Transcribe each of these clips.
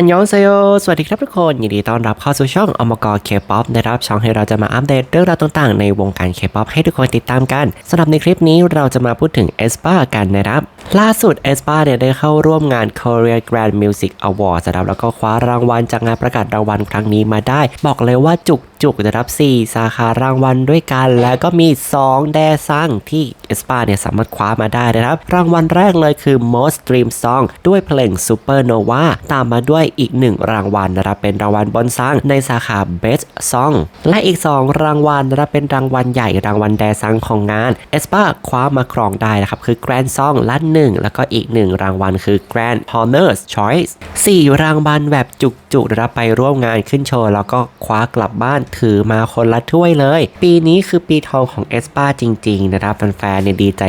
อันยองเซโยสวัสดีครับทุกคน ยินดีต้อนรับเข้าสู่ช่องอมกรเคป๊อปนะครับช่องให้เราจะมาอัปเดตเรื่องราวต่างๆ ในวงการเคป๊อปให้ทุกคนติดตามกันสำหรับในคลิปนี้เราจะมาพูดถึงเอสปากันนะครับ ล่าสุดเอสปาเนี่ยได้เข้าร่วมงาน Korea Grand Music Awards นะครับแล้วก็คว้ารางวัลจากงานประกาศรางวัลครั้งนี้มาได้ บอกเลยว่าจุกจุกนะครับ4สาขารางวัลด้วยกัน แล้วก็มี 2 แดซังที่เอสปาเนี่ยสามารถคว้ามาได้นะครับ รางวัลแรกเลยคือ Most Stream Song ด้วยเพลง Supernova ตามมาด้วยอีก 1 รางวัลนะครับเป็นรางวัลบนซังในสาขา Best Song และอีก 2 รางวัลนะครับเป็นรางวัลใหญ่รางวัลแดซังของงานเอสปาคว้ามาครองได้นะครับคือ Grand Song ละ1แล้วก็อีก 1 รางวัลคือ Grand Honors Choice 4 รางวัลแบบจุกๆนะครับไปร่วมงานขึ้นโชว์ แล้วก็คว้ากลับบ้านถือมาคนละถ้วยเลย ปีนี้คือปีทองของเอสปาจริง ๆ นะครับแฟนๆเนี่ยดีใจ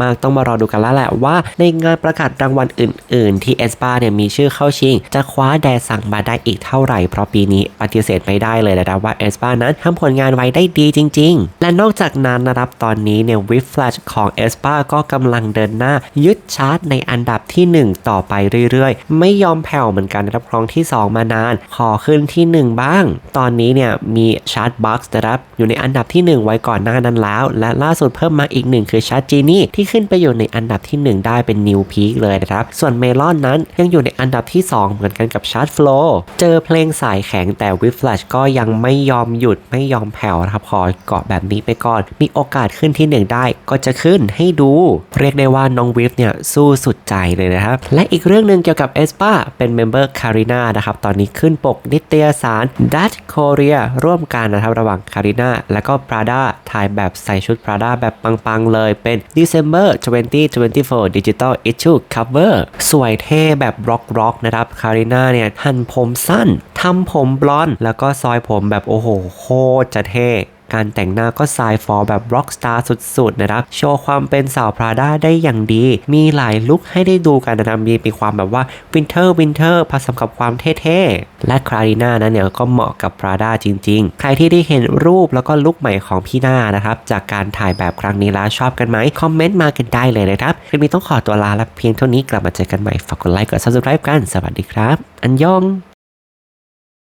มากๆ ต้องมารอดูกันแล้วแหละว่า ในงานประกาศรางวัลอื่น ๆ ที่เอสปาเนี่ยมีชื่อเข้าชิงจะคว้าแดสั่งมาได้อีกเท่าไหร่ เพราะปีนี้ปฏิเสธไม่ได้เลยนะครับว่าเอสปานั้นทำผลงานไว้ได้ดีจริง ๆ และนอกจากนั้นนะครับตอนนี้เนี่ยวิฟแฟลชของเอสปาก็กำลังเดินหน้า ยึดชาร์ตในอันดับที่ 1 ต่อไปเรื่อยๆ ไม่ยอมแผ่วเหมือนกันนะครับครองที่ 2 มานาน ขอขึ้นที่ 1 บ้าง ตอนนี้เนี่ยมีชาร์ตบ็อกซ์นะครับอยู่ในอันดับที่ 1 ไว้ก่อนหน้านั้นแล้ว และล่าสุดเพิ่มมาอีกหนึ่งคือชาร์ตจีนี่ที่ขึ้นไปอยู่ในอันดับที่ 1 ได้เป็นนิวพีคเลยนะครับส่วนเมลอนนั้นยังอยู่ในอันดับที่ 2 เหมือนกันกับชาร์ตโฟลเจอเพลงสายแข็งแต่วิฟแฟลชก็ยังไม่ยอมหยุดไม่ยอมแผ่วนะครับขอเกาะแบบนี้ไปก่อน มีโอกาสขึ้นที่1ได้ก็จะขึ้นให้ดู เรียกได้ว่าน้องวิฟเนี่ยสู้สุดใจเลยนะครับ และอีกเรื่องหนึ่งเกี่ยวกับเอสปาเป็นเมมเบอร์คาริน่านะครับตอนนี้ขึ้นปกนิตยสารดัตโคเรียร่วมกันนะครับระหว่างคาริน่าและก็ Prada ถ่ายแบบใส่ชุด Prada แบบปังๆเลยเป็น December 2024 Digital Issue Cover สวยเท่แบบร็อกๆนะครับคาริน่าน้าเนี่ยหั่นผมสั้นทำผมบลอนด์แล้วก็ซอยผมแบบโอ้โหโคตรจะเท่ การแต่งหน้าก็สายฟอร์แบบร็อกสตาร์สุดๆนะครับ โชว์ความเป็นสาวพราด้าได้อย่างดี มีหลายลุคให้ได้ดูกันนะครับมีมีความแบบว่าวินเทอร์วินเทอร์ผสมกับความเท่ๆ และคาริน่านั้นเนี่ยก็เหมาะกับพราด้าจริงๆ ใครที่ได้เห็นรูปแล้วก็ลุคใหม่ของพี่หน้านะครับจากการถ่ายแบบครั้งนี้แล้วชอบกันไหมคอมเมนต์มากันได้เลยนะครับคลิปนี้ต้องขอตัวลาและเพียงเท่านี้กลับมาเจอกันใหม่ฝากกดไลค์กด subscribe กันสวัสดีครับ อันยอง